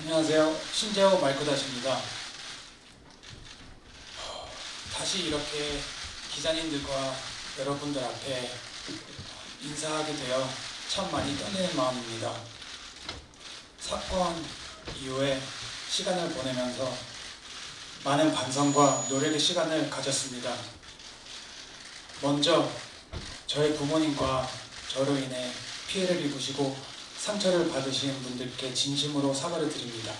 안녕하세요. 신재호 마이크다시입니다. 다시 이렇게 기자님들과 여러분들 앞에 인사하게 되어 참 많이 떨리는 마음입니다. 사건 이후에 시간을 보내면서 많은 반성과 노력의 시간을 가졌습니다. 먼저 저의 부모님과 저로 인해 피해를 입으시고 상처를 받으신 분들께 진심으로 사과를 드립니다.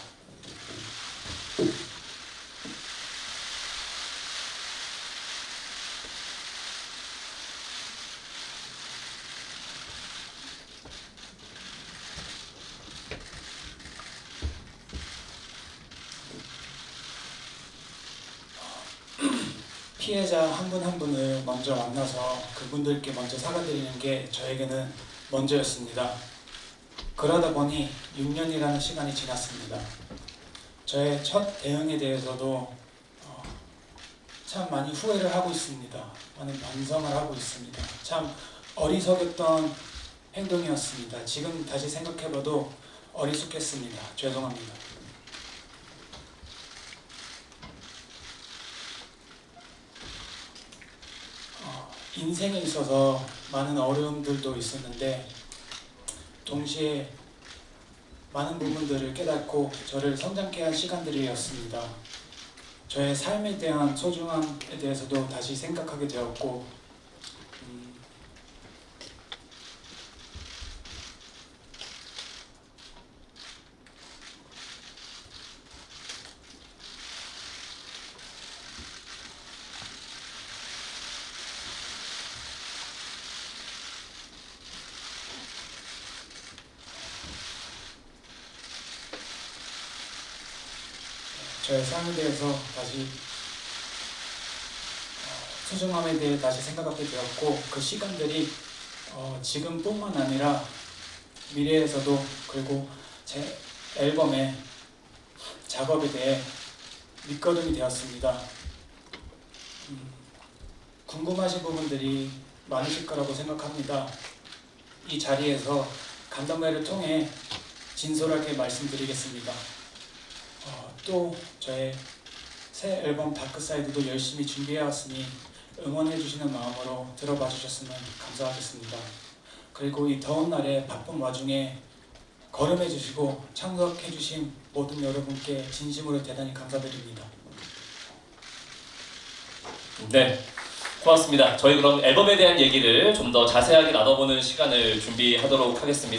피해자 한분한 분을 먼저 만나서 그분들께 먼저 사과드리는 게 저에게는 먼저였습니다. 그러다 보니 6년이라는 시간이 지났습니다. 저의 첫 대응에 대해서도 어, 참 많이 후회를 하고 있습니다. 많은 반성을 하고 있습니다. 참 어리석였던 행동이었습니다. 지금 다시 생각해봐도 어리숙했습니다. 죄송합니다. 어, 인생에 있어서 많은 어려움들도 있었는데 동시에 많은 부분들을 깨닫고 저를 성장케 한 시간들이었습니다. 저의 삶에 대한 소중함에 대해서도 다시 생각하게 되었고 음, 저의 삶에 대해서 다시 어, 소중함에 대해 다시 생각하게 되었고 그 시간들이 어, 지금뿐만 아니라 미래에서도 그리고 제 앨범의 작업에 대해 밑거름이 되었습니다. 음, 궁금하신 부분들이 많으실 거라고 생각합니다. 이 자리에서 간담회를 통해 진솔하게 말씀드리겠습니다. 어, 또 저의 새 앨범 다크사이드도 열심히 준비해왔으니 응원해주시는 마음으로 들어봐 주셨으면 감사하겠습니다. 그리고 이 더운 날에 바쁜 와중에 걸음해주시고 참석해주신 모든 여러분께 진심으로 대단히 감사드립니다. 네, 고맙습니다. 저희 그럼 앨범에 대한 얘기를 좀 더 자세하게 나눠보는 시간을 준비하도록 하겠습니다.